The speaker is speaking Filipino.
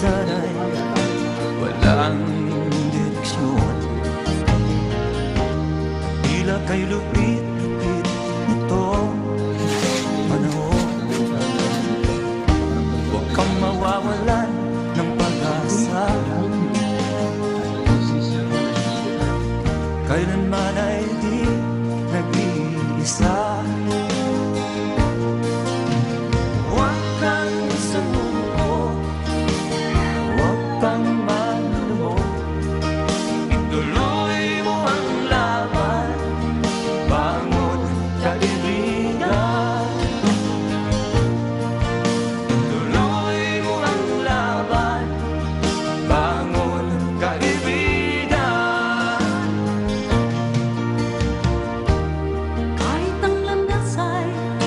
sana'y walang direksyon. Tila kay lupit-lupit ito panahon. Huwag kang mawawalan ng pag-asa. Kailanman ay di nag-iisa. Vắng